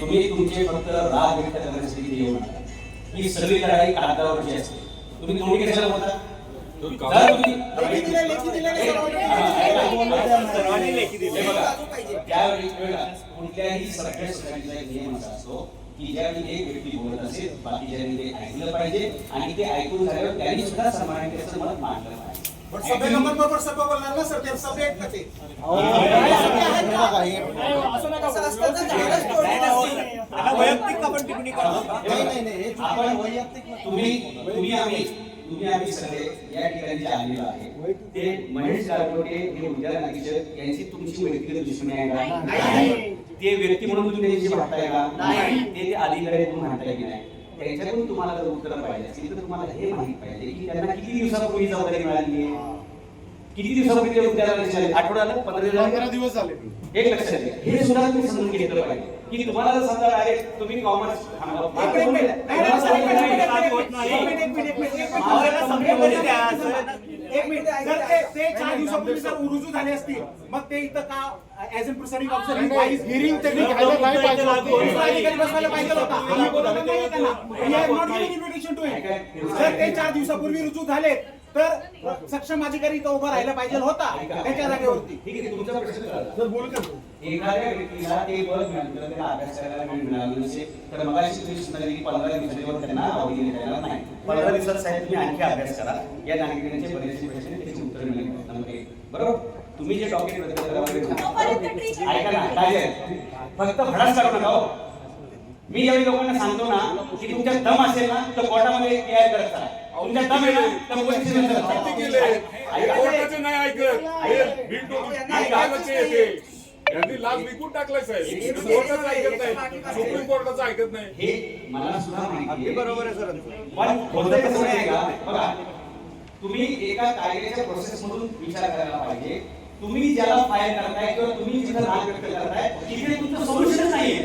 तुम्ही तुमचे फक्त राग व्यक्त करण्यासाठी येऊ नका. ही सगळी लढाई कागदावरची असते. तुम्ही तोंडी कशाला बोलता? कुठल्याही सगळ्या एक नियम असा असतो की ज्यावेळी एक व्यक्ती बोलत असेल बाकीच्यांनी ते ऐकलं पाहिजे आणि ते ऐकून झाल्यावर त्यांनी सुद्धा समाधान त्याचं मत मांडलं पाहिजे. पण सभे नंबर बरोबर सभा बोलणार ना सर? ते सभे आहेत का ते? आता वैयक्तिक आपण टिप्पणी करतो का? आपण तुम्ही तुम्ही आम्ही तुम्ही आम्ही सगळे या ठिकाणी जे आलेलो आहे. ते महेश गारगोटे हे यांची तुमची व्यक्तिगत दुश्मनी आहे का ते व्यक्ती म्हणून तुम्ही त्यांची भागताय का? ते ते अधिकारी तुम्ही म्हणताय की नाही? त्यांच्याकडून तुम्हाला जर उत्तर पाहिजे असेल तर तुम्हाला हे माहीत पाहिजे की त्यांना किती दिवसापूर्वी जबाबदारी मिळाली आहे? किती दिवसापूर्वी ते उद्याला आले? आठवड्याला पंधरा दिवस झाले. एक लक्षात घ्या. हे सुद्धा तुम्ही समजून घेतलं पाहिजे. की तुम्हाला जर समजा अरे तुम्ही कॉमर्स एक मिनिट, एक मिनिट. नाही, नाही, सर, एक मिनिट, एक मिनिट, एक मिनिट, एक मिनिट, एक मिनिट, एक मिनिट. मावळ्याला संपल्यामध्ये द्या, सर. एक मिनिट. जर ते ते चार दिवसापूर्वी जर रुजू झाले असतील. मग ते इथं का as a presiding officer hearing त्यांनी घ्यायला नाही पाहिजे. अधिकारी बसवायला पाहिजे होता. आम्ही बोलवलं नाही त्यांना given invitation to him. जर ते चार दिवसापूर्वी रुजू झाले तर सक्षम अधिकारी इथं उभा राहायला पाहिजे होता त्याच्या जागेवरती ठीक आहे तुमचा प्रश्न कळला. एखाद्या व्यक्तीला ते पद मिळालं त्याला अभ्यास करायला वेळ मिळाला नसेल तर मग अशी तुम्ही सूचना दिली की पंधरा दिवसांवर त्यांना अवधी द्यायला नाही पंधरा दिवसात साहेब तुम्ही आणखी अभ्यास करा या नागरिकांचे बरेचसे प्रश्न त्याची उत्तर मिळेल. बरोबर तुम्ही जे डॉक्युमेंट ऐका ना काय आहे? फक्त भडास काढू नका हो. मी ज्यावेळी लोकांना सांगतो ना की तुमच्या दम असेल ना तर कोर्टामध्ये तयार करत चला. नाही ऐकत. यांनी लाच विकून टाकलाय साहेब. कोर्टाचं ऐकत नाही. सुप्रीम कोर्टाचं ऐकत नाही. हे मला सुद्धा माहिती आहे. बरोबर आहे सर पण होतं कसं नाही का? बघा तुम्ही एका कायद्याच्या प्रोसेस मधून विचार करायला पाहिजे. तुम्ही ज्याला फायर करताय किंवा तुम्ही जिथं राग व्यक्त करताय तिथे तुमचं सोल्युशन नाहीये.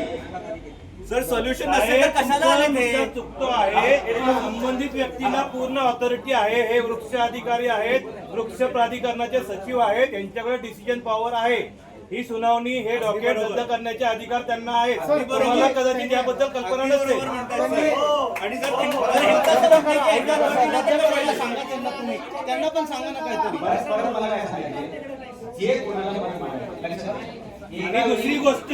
सर सोल्युशन नसेल तर कशाला आले ते? चुकतो आहे. संबंधित व्यक्तीला पूर्ण ऑथॉरिटी आहे. हे वृक्ष अधिकारी आहेत वृक्ष प्राधिकरणाचे सचिव आहेत यांच्याकडे डिसिजन पॉवर आहे. ही सुनावणी हे डॉक्युमेंट रद्द करण्याचे अधिकार त्यांना आहेत. तुम्हाला कदाचित याबद्दल कल्पना नसेल. नाही केला, त्यांना पण सांगा ना काहीतरी. जे कोणाला पण मांडायचं. लक्षात घ्या. आणि दुसरी गोष्ट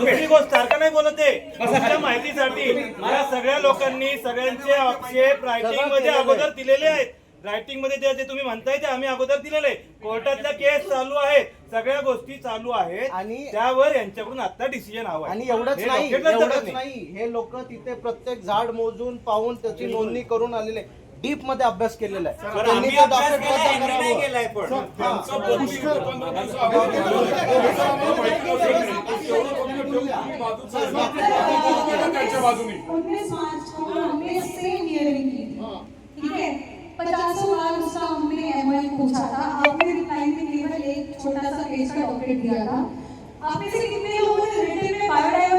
दुसरी गोष्ट सारखं नाही बोलत आहे माहितीसाठी मला सगळ्या लोकांनी सगळ्यांचे आक्षेप रायटिंगमध्ये अगोदर दिलेले आहेत. रायटिंगमध्ये जे तुम्ही म्हणताय ते आम्ही अगोदर दिलेले आहे. कोर्टातल्या केस चालू आहेत सगळ्या गोष्टी चालू आहेत. आणि- त्यावर यांच्याकडून आता डिसिजन हवा आणि एवढंच नाही एवढंच. नाही. हे लोक तिथे प्रत्येक झाड मोजून पाहून त्याची नोंदणी करून आलेले. डीप मध्ये अभ्यास केलेला आहे त्यांनी तो उन्नीस मार्च को हमने सेम हियरिंग की थी ठीक है पचासों बार उसका हमने एमओएल पूछा था आपने रिप्लाई में केवल एक छोटा सा पेज का डॉक्यूमेंट दिया था आप में से कितने लोगों ने रिटर्न में biodiversity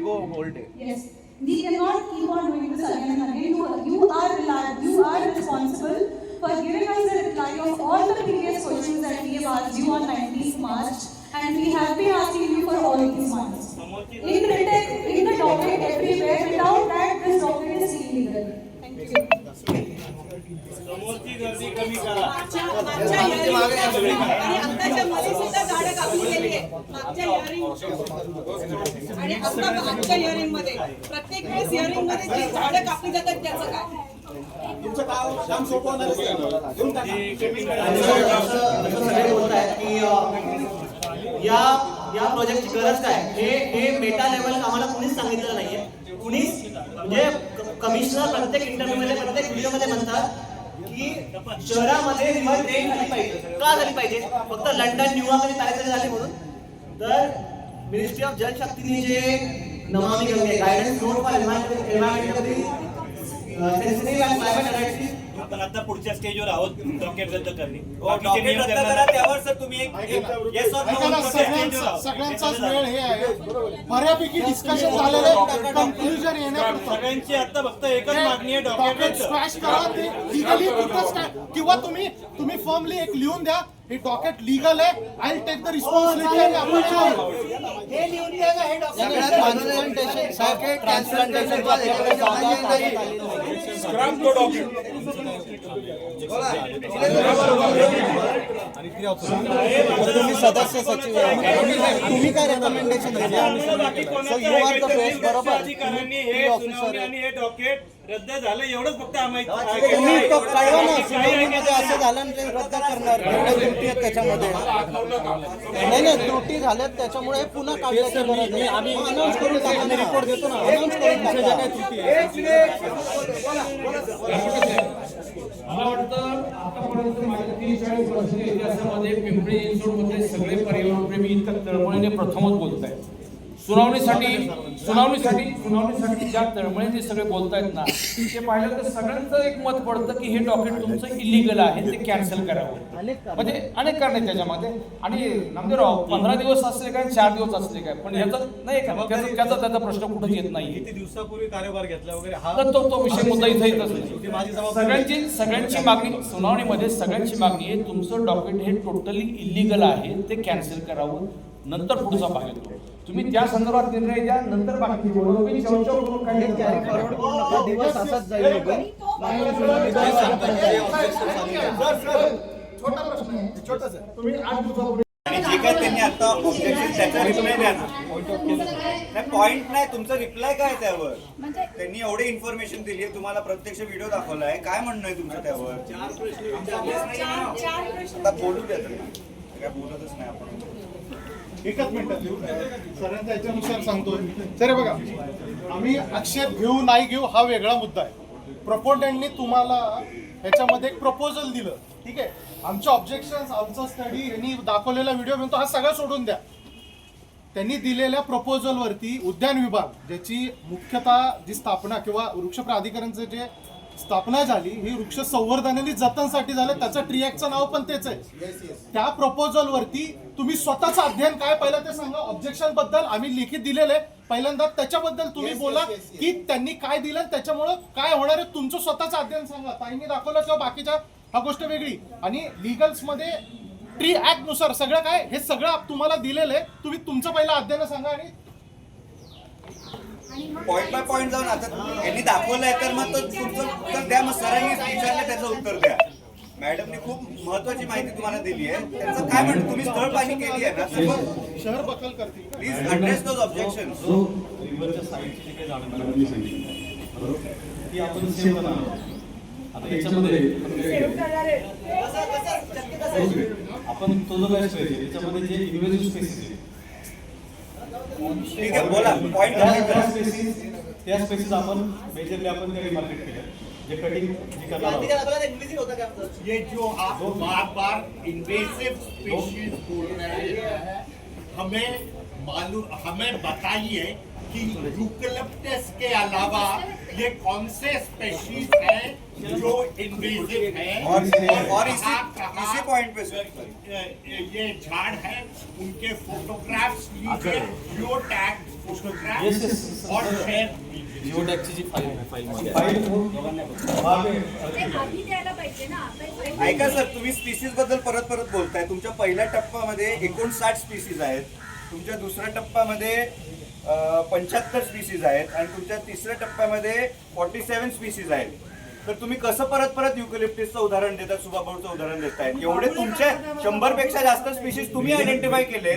go whole day. Yes. We cannot keep on doing this again and again. You, you are reliable, you are responsible for giving us the reply of all the previous questions that we have asked you on 19th March and we have been asking you for all these months. In the, in the document everywhere, without that this document is illegal. Thank you. समोरची गर्दी कमी करा. मागच्या hearing मध्ये आणि आत्ताच्या मध्ये सुद्धा झाडं कापली गेली आहे मागच्या हिअरिंग आणि आता आजच्या हिअरिंगमध्ये. प्रत्येक वेळेस हिअरिंगमध्ये जी झाडं कापली जातात त्याचं काय? तुमचं काम काम सोपं होणार आहे. घेऊन टाका. सगळे बोलत आहेत की अ, या या प्रोजेक्टची गरज काय? हे हे मेटा लेवल आम्हाला कुणीच सांगितलं नाहीये. कुणीच म्हणजे कमिशनर प्रत्येक इंटरव्ह्यूमध्ये प्रत्येक व्हिडिओमध्ये म्हणतात की शहरामध्ये रिव्हर ट्रेन झाली पाहिजे. का झाली पाहिजे? फक्त लंडन न्यूयॉर्क आणि पॅरिस झाली म्हणून. तर मिनिस्ट्री ऑफ जलशक्तीने जे Namami Gange guidance note for environment sensitive and climate analysis आपण आता पुढच्या स्टेजवर आहोत. डॉक्युमेंट रद्द करणे. हो, रद्द करा. त्यावर सर तुम्ही एक येस ऑर ऐका ना, सगळ्यांचा सगळ्यांचाच वेळ हे आहे. बऱ्यापैकी डिस्कशन झालेलं आहे. कन्क्लुजन येण्याकरता सगळ्यांची आता फक्त एकच मागणी आहे डॉक्युमेंट करा ते लिगली किंवा तुम्ही तुम्ही फर्मली एक लिहून द्या हे डॉकेट लिगल आहे. I take the responsibility. हे तुम्ही सदस्य सचिव. तुम्ही- काय रेकमेंडेशन बाकी कोणाचं सो यू आर द ऐकायचं बेस्ट नाही. बरोबर हे ऑफिसर आणि हे रद्द झालं एवढंच फक्त तुम्ही कळवा ना असं झालं ते रद्द करणार एवढ्या त्रुटी आहेत त्याच्यामध्ये नाही नाही त्रुटी झाल्यात त्याच्यामुळे हे पुन्हा काढण्याची गरज आहे आम्ही अनाऊन्स करून टाका. मी रिपोर्ट देतो ना अनाऊन्स करून टाका मला वाटतं आतापर्यंत माझ्या तीस चाळीस वर्षाच्या इतिहासामध्ये पिंपरी चिंचवडमध्ये सगळे पर्यावरणप्रेमी इतर तळमळीने प्रथमच बोलत आहेत सुनावणीसाठी सुनावणीसाठी सुनावणीसाठी ज्या तळमळीने सगळे बोलतायत ना ते पाहिलं तर सगळ्यांचं एक मत पडतं की हे डॉक्युमेंट तुमचं इलिगल आहे ते कॅन्सल करावं. म्हणजे अनेक कारण आहेत त्याच्यामध्ये आणि नामदेवराव पंधरा दिवस असले काय चार दिवस असले काय? पण ह्याचं नाही का? त्याचा त्याचा त्याचा प्रश्न कुठंच येत नाही किती दिवसापूर्वी कार्यभार घेतला वगैरे? हा तर तो तो विषय मुद्दा इथे येतच नाही सगळ्यांची सगळ्यांची मागणी सुनावणीमध्ये सगळ्यांची मागणी आहे तुमचं डॉक्युमेंट हे टोटली इलिगल आहे ते कॅन्सल करावं. नंतर पुढचा भाग येतो. तुम्ही त्या संदर्भात निर्णय द्या नंतर बाकी तुम्ही चर्चा करून काही हा दिवस असाच जाईल आहे. आहे त्यांनी आता ऑब्जेक्शन त्याचा रिप्लाय द्या ना. पॉइंट नाही तुमचा रिप्लाय काय आहे त्यावर? त्यांनी एवढे इन्फॉर्मेशन दिली आहे. तुम्हाला प्रत्यक्ष व्हिडिओ दाखवलाय काय म्हणणं आहे तुमचं त्यावर? चार चार प्रश्न. आता बोलू द्या त्यांना. काय बोलतच नाही आपण. एकच मिनिट सरांच्या याच्यानुसार सांगतोय. सर बघा आम्ही आक्षेप घेऊ नाही घेऊ हा वेगळा मुद्दा आहे. प्रपोटंटनी तुम्हाला ह्याच्यामध्ये एक प्रपोजल दिलं. ठीक आहे? आमचे ऑब्जेक्शन आमचा स्टडी यांनी दाखवलेला व्हिडिओ म्हणतो हा सगळा सोडून द्या. त्यांनी दिलेल्या प्रपोजलवरती उद्यान विभाग ज्याची मुख्यतः जी स्थापना किंवा वृक्ष प्राधिकरणचं जे स्थापना झाली ही वृक्ष संवर्धन आणि जतनसाठी झालं त्याचं ट्रिॲक्टचं नाव पण तेच आहे. त्या प्रपोजल वरती तुम्ही स्वतःचं अध्ययन काय पहिलं ते सांगा. ऑब्जेक्शनबद्दल आम्ही लिखित दिलेलं आहे. पहिल्यांदा त्याच्याबद्दल तुम्ही बोला की त्यांनी काय दिलं त्याच्यामुळं काय होणार आहे तुमचं स्वतःचं अध्ययन सांगा. ताईंनी दाखवलं किंवा बाकीच्या हा गोष्ट वेगळी. आणि लिगल्समध्ये ट्री ऍक्टनुसार सगळं काय हे सगळं तुम्हाला दिलेलं आहे. तुम्ही तुमचं पहिलं अध्ययन सांगा आणि पॉइंट बाय पॉइंट जाऊन आता यांनी दाखवलंय तर मग तो तुमचं उत्तर द्या मग सरांनी विचारलं त्याचं उत्तर द्या. मॅडमने खूप महत्वाची माहिती तुम्हाला दिली आहे. त्यांचं काय म्हणणं तुम्ही स्थळ पाणी केली आहे ना शहर बकल करतील. प्लीज अड्रेस दोज ऑब्जेक्शन रिव्हरच्या साईडची जी काही झाडं मॅडमनी सांगितली बरोबर? ती आपण सेव्ह करणार आहोत. आता याच्यामध्ये आपण तो जो काय स्पेस आहे याच्यामध्ये जे इन्व्हेजिव्ह स्पेसिस आहे ठीक आहे बोला पॉइंट त्या आपण मेजरली आपण काही मार्केट केलं. जे कटिंग जी करणार आहोत. होतं का आमचं ये जो आप बार बार इन्वेसिव स्पीशीज बोल रहे हैं हमें मालूम हमें बताइए कि यूकलिप्टस के अलावा ये कौन से स्पीशीज हैं जो इन्वेसिव हैं? और और इसी इसी पॉइंट पे सर ये झाड़ है उनके फोटोग्राफ्स लीजिए जियो टैग फोटोग्राफ्स और शेयर फाईल फाईल आता ऐका सर तुम्ही स्पीसीज बद्दल परत परत बोलताय. तुमच्या पहिल्या टप्प्यामध्ये एकोणसाठ स्पीसीज आहेत. तुमच्या दुसऱ्या टप्प्यामध्ये पंच्याहत्तर स्पीसीज आहेत आणि तुमच्या तिसऱ्या टप्प्यामध्ये फॉर्टी सेव्हन स्पीसीज आहेत. तर तुम्ही कसं परत परत युकलिप्टिसचं उदाहरण देतात सुबाबोरचं उदाहरण देतायत? एवढे तुमचे शंभरपेक्षा जास्त स्पीसीज तुम्ही आयडेंटिफाय केले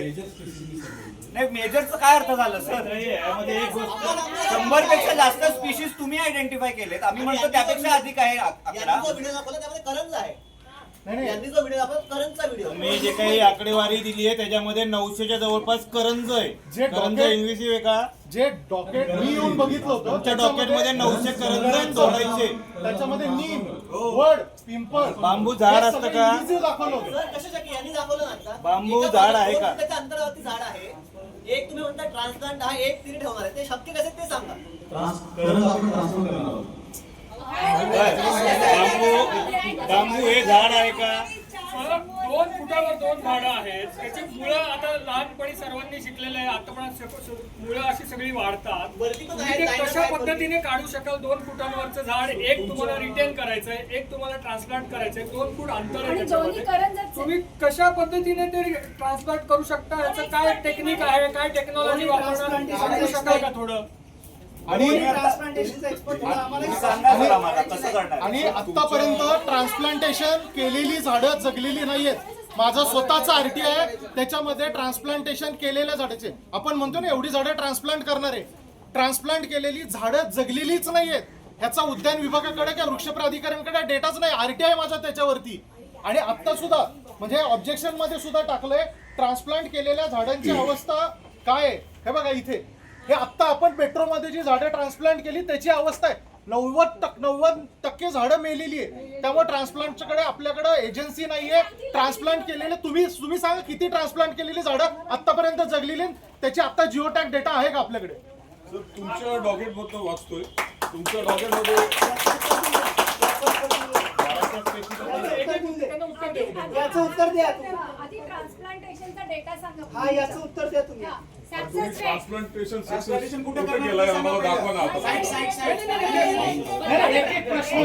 नाही मेजरचं काय अर्थ झालं सर? यामध्ये एक गोष्ट शंभरपेक्षा जास्त स्पीशीज तुम्ही आयडेंटिफाय केलेत. आम्ही म्हणतो त्यापेक्षा अधिक आहे आकडा नाही. यांनी जो व्हिडिओ दाखवला करंजचा व्हिडिओ. तुम्ही जे काही आकडेवारी दिली आहे त्याच्यामध्ये नऊशेच्या जवळपास करंज आहे. जे करंज डॉक्टर- इन्व्हेसिव्ह आहे का? जे डॉकेट मी येऊन बघितलं होतं. तुमच्या त्याच्यामध्ये डॉकेटमध्ये नऊशे करंज आहेत तोडायचे त्याच्यामध्ये नीम वड पिंपळ. बांबू झाड हे असतं सगळं का? invisible दाखवलं होतं. सर कशासाठी यांनी दाखवलं ना आता बांबू एका झाड आहे दोन का? फुटाच्या अंतरावरती झाड आहे. एक तुम्ही म्हणता ट्रान्सप्लांट हा एक तिरी ठेवणार आहे. ते शक्य कसे ते सांगा. बांबू बांबू हे झाड आहे का? दोन फुटावर दोन झाडं आहेत. त्याची मुळं आता लहानपणी सर्वांनी शिकलेले आहे. आतापर्यंत मुळं अशी सगळी वाढतात. तुम्ही ते कशा. पद्धतीने काढू शकाल? दोन फुटांवरचं झाड एक तुम्हाला रिटेन करायचंय एक तुम्हाला ट्रान्सप्लांट करायचंय. दोन फूट अंतर आहे त्याच्यामध्ये. तुम्ही कशा पद्धतीने ते ट्रान्सप्लांट करू शकता? याचं काय टेक्निक आहे? काय टेक्नॉलॉजी वापरणार? सांगू शकाल का थोडं? आणि आणि आतापर्यंत ट्रान्सप्लांटेशन केलेली झाडं जगलेली नाहीयेत. माझं स्वतःचं आरटीआय आहे त्याच्यामध्ये ट्रान्सप्लांटेशन केलेल्या झाडाचे. आपण म्हणतो ना एवढी झाडं ट्रान्सप्लांट करणार. आहे ट्रान्सप्लांट केलेली झाडं जगलेलीच नाहीयेत. ह्याचा उद्यान विभागाकडे किंवा वृक्ष प्राधिकरणाकडे डेटाच नाही. आरटीआय माझा त्याच्यावरती. आणि आता सुद्धा म्हणजे ऑब्जेक्शनमध्ये सुद्धा टाकलंय ट्रान्सप्लांट केलेल्या झाडांची अवस्था काय आहे? हे बघा इथे. हे आत्ता आपण मेट्रोमध्ये जी झाडं ट्रान्सप्लांट केली त्याची अवस्था आहे नव्वद टक्के नव्वद टक्के झाडं मेलेली आहे त्यामुळे ट्रान्सप्लांटच्याकडे आपल्याकडे एजन्सी नाहीये ट्रान्सप्लांट केलेले तुम्ही तुम्ही सांगा किती ट्रान्सप्लांट केलेली झाडं आतापर्यंत जगलेली आहेत? त्याची आता जिओ टॅग डेटा आहे का आपल्याकडे सर तुमच्या डॉकेटबद्दल वाचतोय तुमच्या डॉकेटमध्ये. याचं उत्तर द्या तुम्ही. आधी ट्रान्सप्लांटेशनचा डेटा सांगा हा याचं उत्तर द्या तुम्ही ट्रान्सप्लांटेशन Transplantation कुठं कुठे करणार? केलंय? ते आम्हाला सांगा दाखवा ना साईड आता. साईड साईड नाही, नाही, एक एक प्रश्न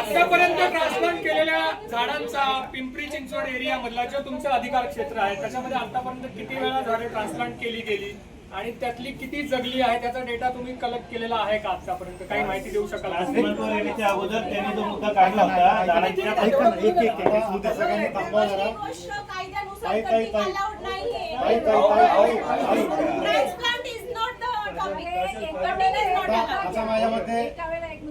आतापर्यंत ट्रान्सप्लांट केलेल्या झाडांचा पिंपरी चिंचवड एरिया मधला जो तुमचं अधिकार क्षेत्र आहे त्याच्यामध्ये आतापर्यंत किती वेळा झाडे ट्रान्सप्लांट केली गेली? आणि त्यातली किती जगली आहे त्याचा डेटा तुम्ही कलेक्ट केलेला आहे का आतापर्यंत? काही माहिती देऊ शकाल येण्याच्या अगोदर त्यांनी जो मुद्दा काढला होता एक एक मुद्दे सगळ्यांनी थांबवा जरा. आता माझ्या मते.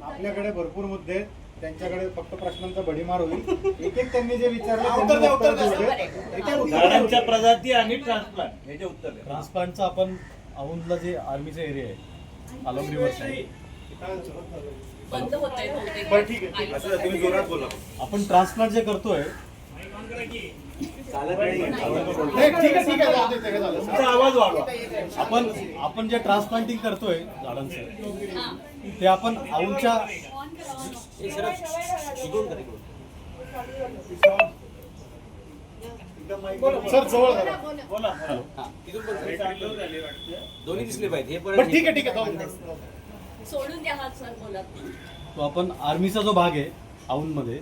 आपल्याकडे भरपूर मुद्दे आहेत. त्यांच्याकडे फक्त प्रश्नांचा भडीमार होईल. एक एक त्यांनी जे विचारलं उत्तर द्या, उत्तर द्या. झाडांच्या प्रजाती आणि ट्रान्सप्लांट ह्याचे उत्तर. ट्रान्सप्लांटचा आपण औंधला जे आर्मीचा एरिया आहे आलम रिव्हर साईड बंद होत आहे बरं, ठीक आहे, ठीक आहे. असं तुम्ही जोरात बोला. आपण ट्रान्सप्लांट जे करतोय नाही, ठीक आहे ठीक आहे जाऊ दे, ते झालं. तुमचा आवाज वाढवा. आपण आपण जे ट्रान्सप्लांटिंग करतोय झाडांचं ते आपण औंधच्या सर जवळ दोन्ही दिसले पाहिजे. हे बरं ठीक आहे ठीक आहे जाऊ. दे. सोडून द्या हात सर बोला. तो आपण आर्मीचा जो भाग आहे औंधमध्ये.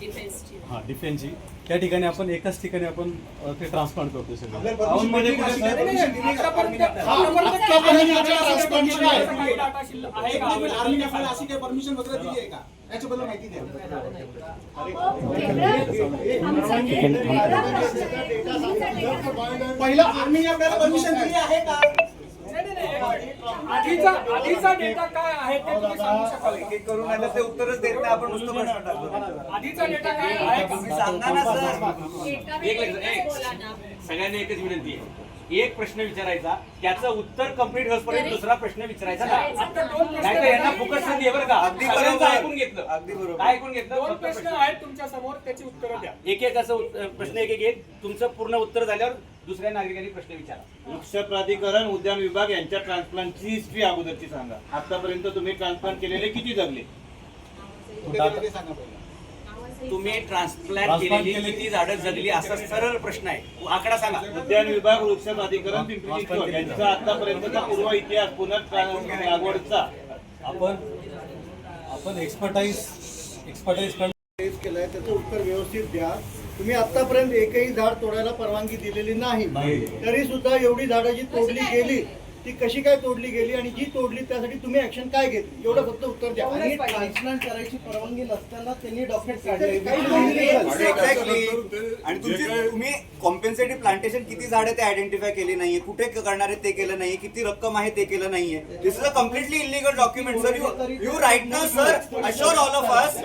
डिफेन्सची हा डिफेन्सची त्या ठिकाणी आपण एकाच ठिकाणी आपण अ, ते ट्रान्सप्लांट करतोय सगळं. औंधमध्ये कुठे अशी काही परमिशन वगैरे दिली आहे का? याच्याबद्दल माहिती द्या. पहिला आर्मीने आपल्याला परमिशन दिली आहे का. आधीचा आधीचा डेटा काय आहे ते तुम्ही सांगू शकाल एक एक करून आलं ते उत्तरच देत नाही आपण नुसतं प्रश्न टाकतो का? आधीचा डेटा काय आहे का तुम्ही सांगा ना सर एक लक्षात- एक. सगळ्यांना एकच विनंती आहे एक प्रश्न विचारायचा त्याचं उत्तर कंप्लीट होईपर्यंत दुसरा प्रश्न विचारायचा नाही आता दोन प्रश्न नाहीतर यांना फुकट संधी आहे बरं का. अगदी बरोबर. ऐकून घेतलं? अगदी बरोबर. काय ऐकून घेतलं? दोन फक्त प्रश्न आहेत तुमच्यासमोर त्याची उत्तरं द्या. एक एक असं प्रश्न एक एक एक. तुमचं पूर्ण उत्तर झाल्यावर दुसऱ्या नागरिकांनी प्रश्न विचारा. वृक्ष प्राधिकरण उद्यान विभाग यांच्या ट्रान्सप्लांटची हिस्ट्री अगोदरची सांगा. आतापर्यंत तुम्ही ट्रान्सप्लांट केलेले किती जगले? सांगा पहिला. तुम्ही ट्रान्सप्लांट केलेली किती झाडं जगली असा सरळ प्रश्न आहे. आकडा सांगा. उद्यान विभाग वृक्ष प्राधिकरण पिंपरी चिंचवड यांचा आतापर्यंतचा पूर्व इतिहास पुन्हा लागवडचा. आपण आपण एक्सपर्टाईज एक्सपर्टाईज केलंय त्याचं उत्तर व्यवस्थित द्या. तुम्ही आतापर्यंत एकही झाड तोडायला परवानगी दिलेली नाही. नाही. तरी सुद्धा एवढी झाडं जी तोडली गेली ती कशी काय तोडली गेली आणि जी तोडली त्यासाठी तुम्ही ऍक्शन काय घेतली? एवढं फक्त उत्तर द्या. आणि ट्रान्सप्लांट करायची परवानगी नसताना त्यांनी डॉक्युमेंट काढले. आणि तुमची तुम्ही कॉम्पेन्सेटिव्ह प्लांटेशन किती झाडं ते आयडेंटिफाय केली नाहीये? कुठे करणार आहे ते केलं नाहीये? किती रक्कम आहे ते केलं नाहीये? This is a completely illegal document sir you you right now sir assure all of us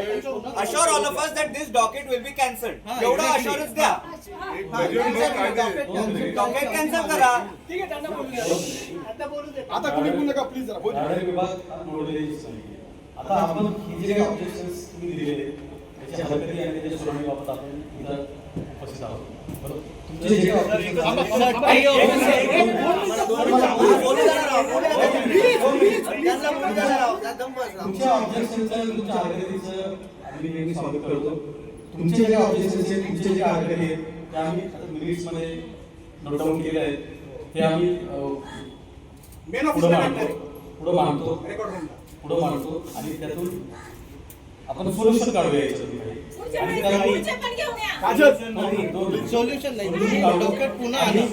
assure all of us that this docket will be cancelled एवढा अश्योरन्स द्या. डॉकेट कॅन्सल करा. ठीक आहे आता कुणी बोलू नका प्लीज जरा बोलू. आता आपण ही जे काही ऑब्जेक्शन्स तुम्ही दिलेले त्याची हरकती आणि त्याच्या आपण इथं उपस्थित आहोत. बरोबर? तुमचे जे काही objections- तुमच्या ऑब्जेक्शनचं तुमच्या हरकतीचं आम्ही नेहमी स्वागत करतो. तुमचे जे ऑब्जेक्शन्स आहेत तुमचे जे हरकती आहेत त्या आम्ही आता मिनिट्समध्ये नोट डाऊन केले आहेत. ते आम्ही मेन पुढं ऑफिसला मांडतो पुढं मांडतो रेकॉर्ड रूमला पुढं मांडतो आणि त्यातून आपण सोल्युशन काढूया याच्यातून. काही. पुढच्या आणि वेळेस त्याला काही- पुढचे पण घेऊन या. नाही, दोन- सोल्युशन नाही पुन्हा आणि आणा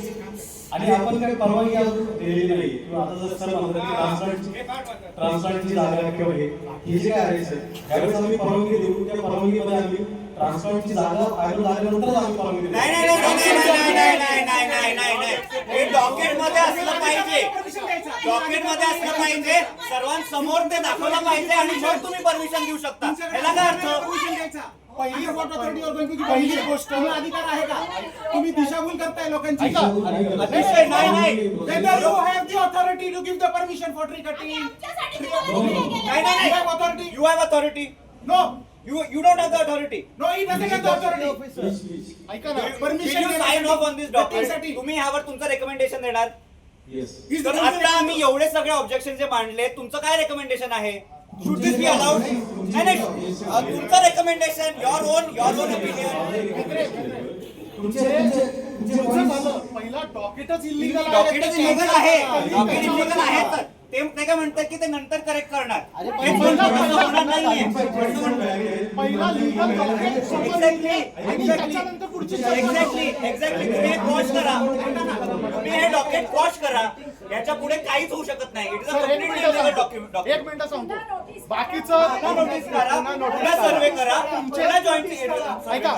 आणि आपण काही परवानगी अजून दिलेली नाही. किंवा आता जर सर म्हणतात की ट्रान्सप्लांट ट्रान्सप्लांटची जागा किंवा हे हे जे काय आहे सर त्यावेळेस आम्ही परवानगी देऊ. त्या परवानगीमध्ये आम्ही ट्रान्सप्लांटची जागा फायनल झाल्यानंतरच आम्ही परवानगी देऊ नाही नाही नाही नाही नाही नाही नाही नाही नाही नाही हे डॉकेटमध्ये असलं पाहिजे डॉकेटमध्ये असलं पाहिजे सर्वांसमोर ते दाखवलं पाहिजे आणि मग तुम्ही परमिशन देऊ शकता ह्याला काय अर्थ परमिशन द्यायचा पहिली वॉटर अथॉरिटी ऑर्गनायझेशनची पहिली गोष्ट तुम्हाला अधिकार आहे का तुम्ही दिशाभूल करताय लोकांची नाही नाही Then you have the authority to give the permission for tree cutting. आमच्यासाठी तुम्हाला दिले गेले. नाही नाही You have authority? You have authority No. You you don't have the authority No, he doesn't have the authority. Please, please. ऐका ना Will you sign off on this document? तुम्ही ह्यावर तुमचं रेकमेंडेशन देणार? Yes. तर आता आम्ही एवढे सगळे ऑब्जेक्शन जे मांडले तुमचं काय रेकमेंडेशन आहे? शुड दिस बी अलाउड नाही नाही. अ, तुमचं recommendation your own your own opinion तुमचे तुमचे तुमचे points- पहिला डॉकेटच इलिगल डॉक्युमेंट इलिगल आहे डॉक्युमेंट इलिगल आहे तर. ते ते काय म्हणतात की ते नंतर करेक्ट करणार. पण तसं होणार नाहीये. पहिला लिगल डॉकेट एक्झॅक्टली आणि त्याच्यानंतर पुढची एक्झॅक्टली एक्झॅक्टली तुम्ही हे वॉश करा. तुम्ही हे डॉक्युमेंट वॉश करा. याच्यापुढे काहीच होऊ शकत नाही. इट इज अ सर, एक कम्प्लीटली मिनिट इलिगल सांगतो. डॉक्युमेंट एक मिनिट सांगतो. बाकीचं नोटीस करा. पुन्हा notice पुन्हा सर्वे करा. तुमचे पुन्हा जॉईंट ऐका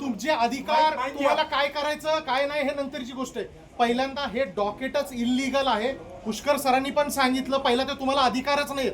तुमचे अधिकार तुम्हाला काय करायचं काय नाही हे नंतरची गोष्ट आहे. पहिल्यांदा हे डॉकेटच इलिगल आहे. पुष्कर सरांनी पण सांगितलं पहिला ते तुम्हाला अधिकारच नाही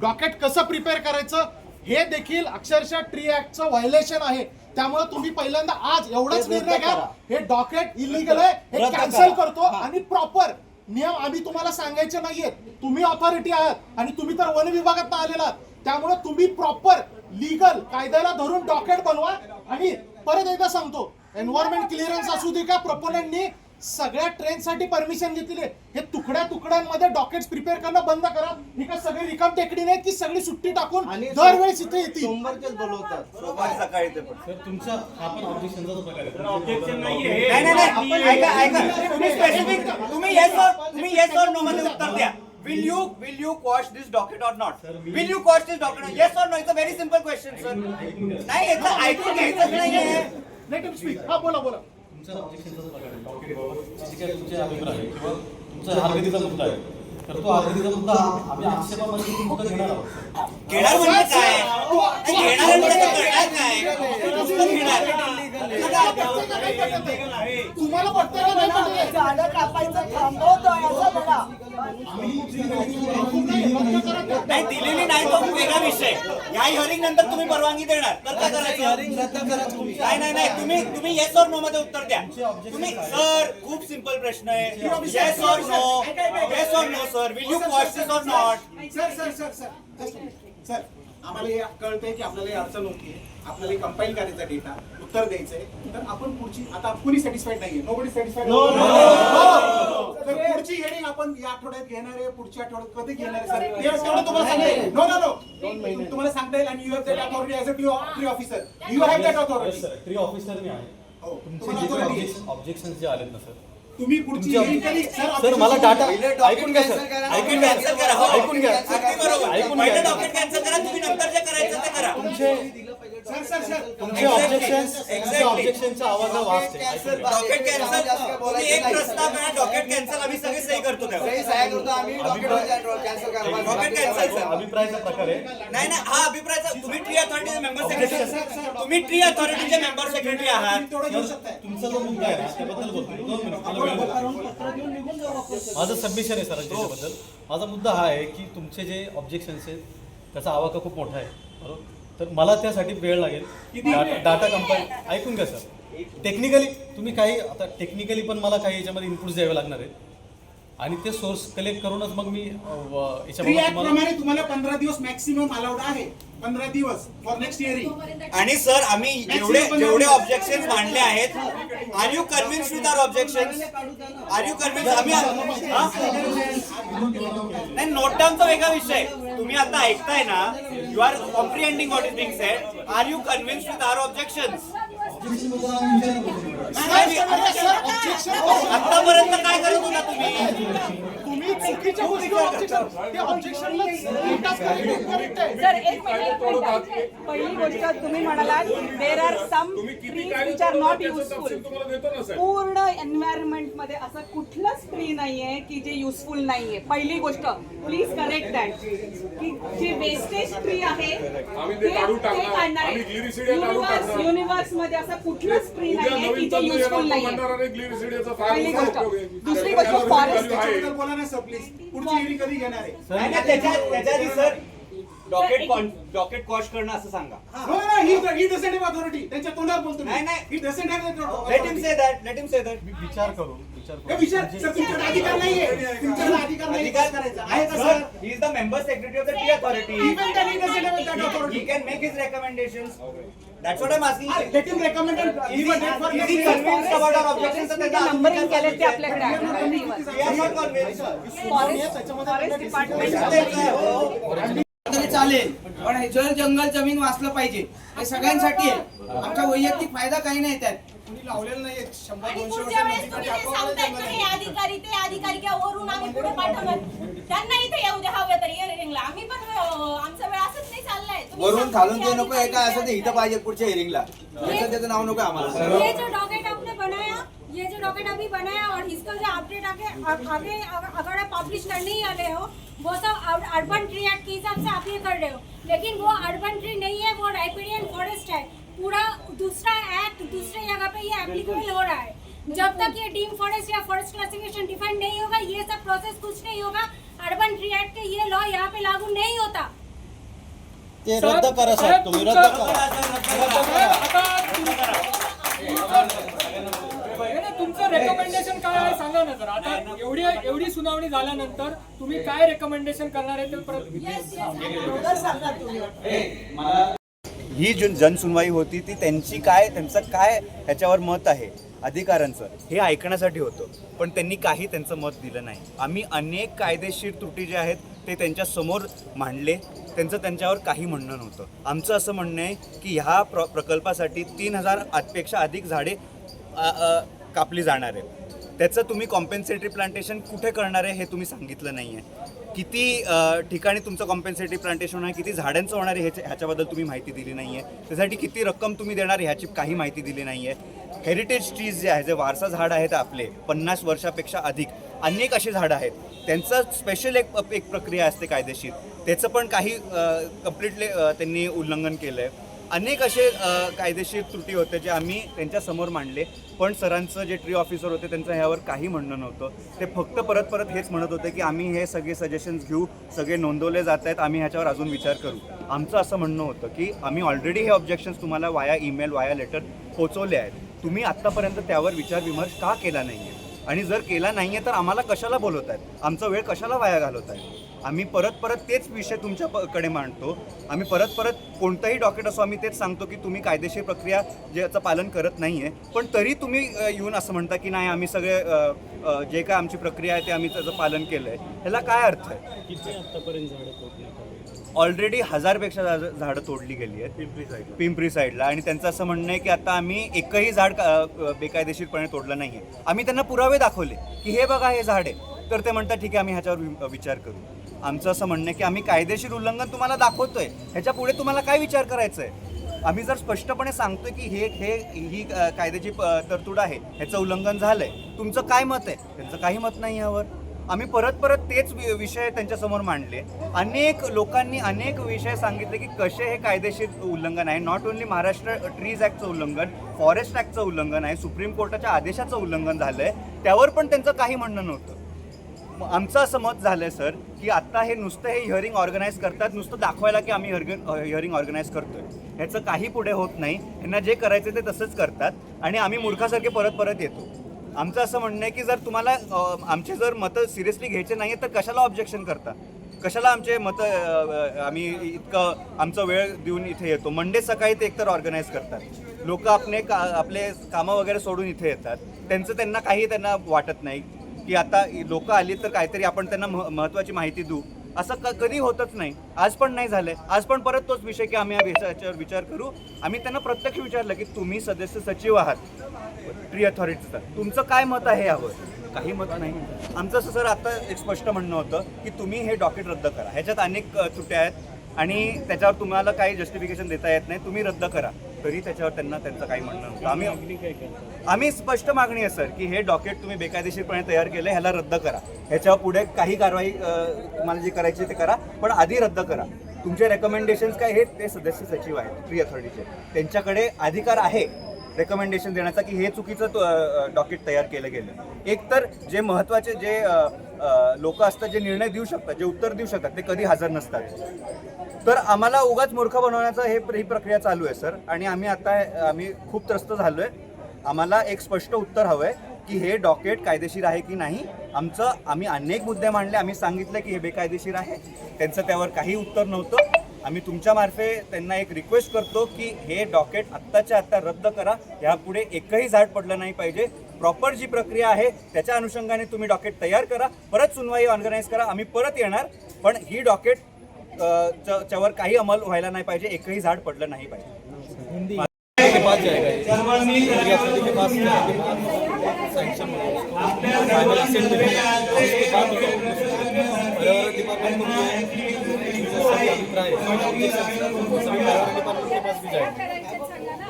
डॉकेट कसं प्रिपेअर करायचं हे देखील अक्षरशः ट्री ऍक्टचं व्हायलेशन आहे. त्यामुळे तुम्ही पहिल्यांदा आज एवढाच निर्णय घ्या. हे डॉकेट इलिगल आहे. हे कॅन्सल करा. करतो आणि प्रॉपर नियम आम्ही तुम्हाला सांगायचे नाहीयेत तुम्ही ऑथॉरिटी आहात आणि तुम्ही तर वन विभागात आलेला आहात. त्यामुळे तुम्ही प्रॉपर लिगल कायद्याला धरून डॉकेट बनवा. आणि परत एकदा सांगतो एन्व्हायरमेंट क्लिअरन्स असू दे का प्रपोनंटनी सगळ्या ट्रेनसाठी परमिशन घेतलेली आहे. हे तुकड्या तुकड्यांमध्ये डॉकेट्स प्रिपेअर करणं बंद करा. ही काय सगळी रिकाम टेकडी नाही की सगळी सुट्टी टाकून आणि दरवेळेस इथे येतील. सोमवारचेच बोलवतात. सोमवारी सकाळी ते पण. सर तुमचा पण ऑब्जेक्शनचाच प्रकार आहे ऑब्जेक्शन नाहीये. नाही नाही नाही ऐका ऐका. तुम्ही स्पेसिफिक तुम्ही येस और तुम्ही येस और नो मध्ये उत्तर द्या. Will you will you quash this document or not will you quash this document yes और no it's a very simple question sir नाही याचं ऐकून घ्यायचंच नाहीये. लेट हिम स्पीक हा बोला बोला. तुमचा अभिप्राय आहे? किंवा हरकतीचा मुद्दा आहे? तर तो हरकतीचा मुद्दा आम्ही आक्षेपामध्ये मुद्दा घेणार आहोत. घेणार म्हणजे काय? घेणार म्हणजे करणार काय? तुम्हाला पटतं का नाही पटत? झाडं कापायचं थांबवतोय असं बघा. नाही दिलेली नाही तो वेगळा विषय. या हिअरिंग नंतर तुम्ही परवानगी देणार. तर काय करायचं? हिअरिंग रद्द करा तुम्ही. नाही नाही नाही. तुम्ही तुम्ही येस और नो मध्ये उत्तर द्या. तुम्ही सर खूप सिंपल प्रश्न आहे. येस और नो येस और no sir will you watch this और not sir sir sir sir. Sir आम्हाला हे कळतंय की आपल्याला ही अडचण होतीये. आपल्याला कंपाईल करायचा डेटा उत्तर द्यायचंय. तर आपण पुढची आता कुणी सॅटिस्फाईड नाहीये? नो बडी सॅटिस्फाईड तर पुढची हेडिंग आपण या आठवड्यात घेणार आहे. पुढच्या आठवड्यात कधी घेणार आहे सर ते- तेवढं तुम्हाला सांगता येईल. नो नो नो तुम्हाला सांगता येईल आणि you have that authority as a tree officer you have that authority sir tree officer मी आहे. हो तुमचे तुम्हाला जे authority आहे. ऑब्जेक्शन जे आलेत ना सर तुम्ही पुढची सर मला डाटा ऐकून घ्या सर. ऐकून कॅन्सल करा हो ऐकून घ्या. ऐकून घ्या. डॉक्युमेंट कॅन्सल करा तुम्ही नंतर जे करायचं ते करा. तुमचे हा कॅन्सल तुम्ही एक प्रस्ताव करा डॉकेट कॅन्सल आम्ही सगळे सही करतो त्यावर. डॉकेट कॅन्सल सर अभिप्रायाचा प्रकार आहे. नाही नाही हा अभिप्रायचा तुम्ही ट्री अथॉरिटीचे मेंबर सेक्रेटरी तुम्ही ट्री अथॉरिटीचे मेंबर सेक्रेटरी आहात. तुमचा जो मुद्दा आहे ना त्याबद्दल बोलतो दोन मिनिट. मला वेळ द्या. माझं सबमिशन आहे सर त्याच्याबद्दल माझा मुद्दा हा आहे की तुमचे जे ऑब्जेक्शन्स आहेत त्याचा आवाका खूप मोठा आहे. बरोबर? तर मला त्यासाठी वेळ लागेल. डा- डाटा कंपाईल ऐकून घ्या सर टेक्निकली तुम्ही काही आता टेक्निकली पण मला काही याच्यामध्ये इनपुट्स द्यावे लागणार आहेत. आणि ते सोर्स कलेक्ट करूनच मग मी प्रमाणे तुम्हाला पंधरा दिवस मॅक्सिमम अलाउड आहे. पंधरा दिवस फॉर नेक्स्ट इयरिंग आणि सर आम्ही जेवढे जेवढे ऑब्जेक्शन मांडले आहेत are you convince with our objection are you convince आम्ही हा? नाही नोट डाऊनचा वेगळा विषय. तुम्ही आता ऐकताय ना you are comprehending what is being said are you convince with our objection आतापर्यंत काय करत होता तुम्ही तुम्ही चुकीच्या सर एक मिनिट पहिली गोष्ट तुम्ही म्हणालात देर आर सम तुम्ही किती ट्रीज काय विच आर नॉट युजफुल पूर्ण एन्व्हायरमेंटमध्ये असं कुठलंच ट्री नाहीये की जे युजफुल नाहीये. पहिली गोष्ट प्लीज करेक्ट दॅट की जे वेस्टेज ट्री आहे आम्ही ते युनिवर्स टाकणार. युनिवर्समध्ये असं कुठलंच ट्री नाहीये की जे युजफुल नाहीये. फार पहिली गोष्ट. दुसरी गोष्ट. त्याच्याबद्दल बोला ना सर प्लीज पुढची कधी घेणार आहे. नाही ना, त्याच्या त्याच्या आधी सर डॉकेट डॉकेट कॉस्ट करणं असं सांगा. हो. ना he he doesn't have authority त्यांच्या तोंडावर बोलतो मी. नाही, नाही. He doesn't have let him say that let him say that मी विचार करू विचार हे करू विचार सर तुमच्याकडे अधिकार नाहीये. तुमच्याकडे अधिकार नाही अधिकार करायचा. आहे का sir sir? He is the member secretary of the tree authority Even then he doesn't have that authority. He can make his recommendations. That's what I'm asking. Let him recommend and he, even that for he convinced about our objections? Numbering केले ते आपल्याकडे आहे. We are not convinced. Forest department तरी चालेल. पण हे जल जंगल जमीन वाचलं पाहिजे. हे सगळ्यांसाठी आहे. आमचा वैयक्तिक फायदा काही नाही त्यात. कोणी लावलेलं नाहीये. शंभर आणि दोनशे पुढच्या वर्ष वेळेस तुम्ही जे सांगतायत ना हे अधिकारी ते अधिकारी किंवा वरून आम्ही पुढे पाठवणार? त्यांना इथे येऊ द्या. हवं तर इयरिंगला आम्ही पण अं, आमचा वेळ असंच नाही चाललाय. तुम्ही वरून सांगता खालून की ते नको. काय असं ते अधिकारी इथं पाहिजे पुढच्या हिरिंगला. त्याचं त्याचं नाव नको आम्हाला. ये जो डॉकेट आपने बनाया ये जो डॉकेट अभी बनाया और इसका जो अपडेट आगे आगे अगर आप पब्लिश करने ही वाले हो वो सब अर्बन ट्री एक्ट के हिसाब से आप ये कर रहे हो। लेकिन वो अर्बन ट्री नहीं है वो राइपेरियन फॉरेस्ट है। पूरा दूसरा एक्ट दूसरे जगह पे ये एप्लीकेबल हो रहा है। जब तक ये डीम फॉरेस्ट या फॉरेस्ट क्लासिफिकेशन डिफाइन नहीं होगा ये सब प्रोसेस कुछ नहीं होगा। अर्बन ट्री एक्ट के ये लॉ यहाँ पे लागू नहीं होता। ते रद्द करा साहेब तुम्ही रद्द करा। तुमचं रेकमेंडेशन काय आहे? सांगा ना जरा. आता एवढी एवढी सुनावणी झाल्यानंतर तुम्ही काय रेकमेंडेशन करणार आहे ते परत मला ही जी जनसुनवाई होती ती त्यांची काय त्यांचं काय ह्याच्यावर मत आहे? अधिकारांचं हे ऐकण्यासाठी होतं. पण त्यांनी काही त्यांचं मत दिलं नाही. आम्ही अनेक कायदेशीर त्रुटी जे आहेत ते त्यांच्यासमोर मांडले. त्यांचं त्यांच्यावर काही म्हणणं नव्हतं. आमचं असं म्हणणं आहे की ह्या प्र प्रकल्पासाठी तीन हजारपेक्षा अधिक झाडे कापली जाणार आहे. त्याचं तुम्ही कॉम्पेन्सेटरी प्लांटेशन कुठे करणार आहे हे तुम्ही सांगितलं नाही आहे. किती ठिकाणी तुमचं कॉम्पेन्सेटरी प्लांटेशन आहे किती झाडांचं होणार आहे ह्याच्या ह्याच्याबद्दल तुम्ही माहिती दिली नाही आहे. त्यासाठी किती रक्कम तुम्ही देणार ह्याची काही माहिती दिली नाही आहे. हेरिटेज ट्रीज जे आहे जे वारसा झाड आहेत आपले पन्नास वर्षापेक्षा अधिक अनेक अशी झाडं आहेत. त्यांचं स्पेशल एक एक प्रक्रिया असते कायदेशीर. त्याचं पण काही कम्प्लिटली त्यांनी उल्लंघन केलं आहे अनेक असे कायदेशीर त्रुटी होते जे आम्ही त्यांच्यासमोर मांडले. पण सरांचं जे ट्री ऑफिसर होते त्यांचं ह्यावर काही म्हणणं नव्हतं. ते फक्त परत परत हेच म्हणत होते की आम्ही हे सगळे सजेशन्स घेऊ सगळे नोंदवले जात आहेत आम्ही ह्याच्यावर अजून विचार करू. आमचं असं म्हणणं होतं की आम्ही ऑलरेडी हे ऑब्जेक्शन्स तुम्हाला वाया ईमेल वाया लेटर पोचवले आहेत. तुम्ही आत्तापर्यंत त्यावर विचार विमर्श का केला नाही आहे आणि जर केला नाही आहे तर आम्हाला कशाला बोलवत आहेत आमचा वेळ कशाला वाया घालवत आहे आम्ही परत परत तेच विषय तुमच्या मांडतो. आम्ही परत परत कोणतंही डॉक्युमेंट असो आम्ही तेच सांगतो की तुम्ही कायदेशीर प्रक्रिया ज्याचं पालन करत नाही आहे पण तरी तुम्ही येऊन असं म्हणता की नाही आम्ही सगळे जे काय आमची प्रक्रिया आहे ते आम्ही त्याचं पालन केलं आहे ह्याला काय अर्थ आहे? किती आतापर्यंत झाडं ऑलरेडी हजारपेक्षा झाडं झाडं तोडली गेली आहेत. पिंपरी साईडला. पिंपरी साईडला. आणि त्यांचं असं म्हणणं आहे की आता आम्ही एकही झाड अ, बेकायदेशीरपणे तोडलं नाही आहे. आम्ही त्यांना पुरावे दाखवले की हे बघा हे झाड आहे. तर ते म्हणतात ठीक आहे आम्ही ह्याच्यावर वि- विचार करू. आमचं असं म्हणणं आहे की आम्ही कायदेशीर उल्लंघन तुम्हाला दाखवतोय. ह्याच्या पुढे तुम्हाला काय विचार करायचा आहे आम्ही जर स्पष्टपणे सांगतोय की हे हे ही अ, कायद्याची तरतूद आहे ह्याचं उल्लंघन झालंय तुमचं काय मत आहे? त्यांचं काही मत नाही यावर. आम्ही परत परत तेच वि- विषय त्यांच्यासमोर मांडले. अनेक लोकांनी अनेक विषय सांगितले की कसे हे कायदेशीर उल्लंघन आहे. नॉट ओन्ली महाराष्ट्र ट्रीज ॲक्टचं उल्लंघन फॉरेस्ट ॲक्टचं उल्लंघन आहे सुप्रीम कोर्टाच्या आदेशाचं उल्लंघन झालं आहे त्यावर पण त्यांचं काही म्हणणं नव्हतं. आमचं असं मत झालंय सर की आत्ता हे नुसतं हे हिअरिंग ऑर्गनाईज करतात नुसतं दाखवायला की आम्ही हिअरिंग ऑर्गनाईज करतोय. ह्याचं काही पुढे होत नाही. यांना जे करायचं ते तसंच करतात. आणि आम्ही मूर्खासारखे परत परत येतो. आमचं असं म्हणणं आहे की जर तुम्हाला आमचे जर मतं सिरियसली घ्यायचे नाही तर कशाला ऑब्जेक्शन करता? कशाला आमचे मतं आम्ही इतकं आमचा वेळ देऊन इथे येतो? मंडे सकाळी ते एकतर ऑर्गनाईज करतात. लोक आपले का आपले कामं वगैरे सोडून इथे येतात. त्यांचं त्यांना काही त्यांना वाटत नाही की आता लोक आली तर काहीतरी आपण त्यांना महत्त्वाची माहिती देऊ. असं क कधी होतच नाही. आज पण नाही झालंय. आज पण परत तोच विषय की आम्ही या विषयाच्यावर विचार करू. आम्ही त्यांना प्रत्यक्ष विचारलं की तुम्ही सदस्य सचिव आहात. ट्री अथॉरिटीचं तुमचं काय मत आहे यावर? काही मत नाही. आमचं असं सर आता एक स्पष्ट म्हणणं होतं की तुम्ही हे डॉकेट रद्द करा. ह्याच्यात अनेक त्रुट्या आहेत. आणि त्याच्यावर तुम्हाला काही जस्टिफिकेशन देता येत नाही. तुम्ही रद्द करा. तरी त्याच्यावर त्यांना त्यांचं काही म्हणणं नव्हतं. आम्ही आम्ही स्पष्ट मागणी आहे सर की हे डॉकेट तुम्ही बेकायदेशीरपणे तयार केलं ह्याला रद्द करा. ह्याच्या पुढे काही कारवाई तुम्हाला जे करायची ते करा पण आधी रद्द करा. तुमचे रेकमेंडेशन्स काय हे ते सदस्य सचिव आहेत फ्री अथॉरिटीचे त्यांच्याकडे अधिकार आहे रेकमेंडेशन देण्याचा की हे चुकीचं डॉकेट तयार केलं गेलं. एक तर जे महत्त्वाचे जे लोक असतात जे निर्णय देऊ शकतात जे उत्तर देऊ शकतात ते कधी हजर नसतात. तर आम्हाला उगाच मूर्ख बनवण्याचं हे ही प्रक्रिया चालू आहे सर. आणि आम्ही आता आम्ही खूप त्रस्त झालो आहे आम्हाला एक स्पष्ट उत्तर हवं आहे की हे डॉकेट कायदेशीर आहे की नाही? आमचं आम्ही अनेक मुद्दे मांडले आम्ही सांगितलं की हे बेकायदेशीर आहे. त्यांचं त्यावर काही उत्तर नव्हतं. आम्ही तुमच्यामार्फे त्यांना एक रिक्वेस्ट करतो की हे डॉकेट आत्ताच्या आत्ता रद्द करा. यापुढे एकही झाड पडलं नाही पाहिजे. प्रॉपर जी प्रक्रिया आहे त्याच्या अनुषंगाने तुम्ही डॉकेट तयार करा. परत सुनवाई ऑर्गनाईज करा. आम्ही परत येणार. पण ही डॉकेट च्यावर काही अंमल व्हायला नाही पाहिजे. एकही झाड पडलं नाही पाहिजे.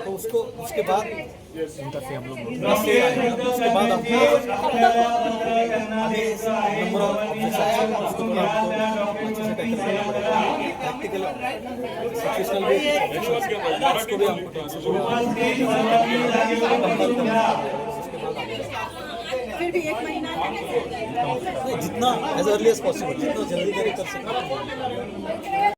तो उसको उसके बाद उसके बाद प्रैक्टिकल सिचुएशनल भी फिर भी एक महीना जितना एज अर्ली एज पॉसिबल जितना जल्दी जल्दी कर सकते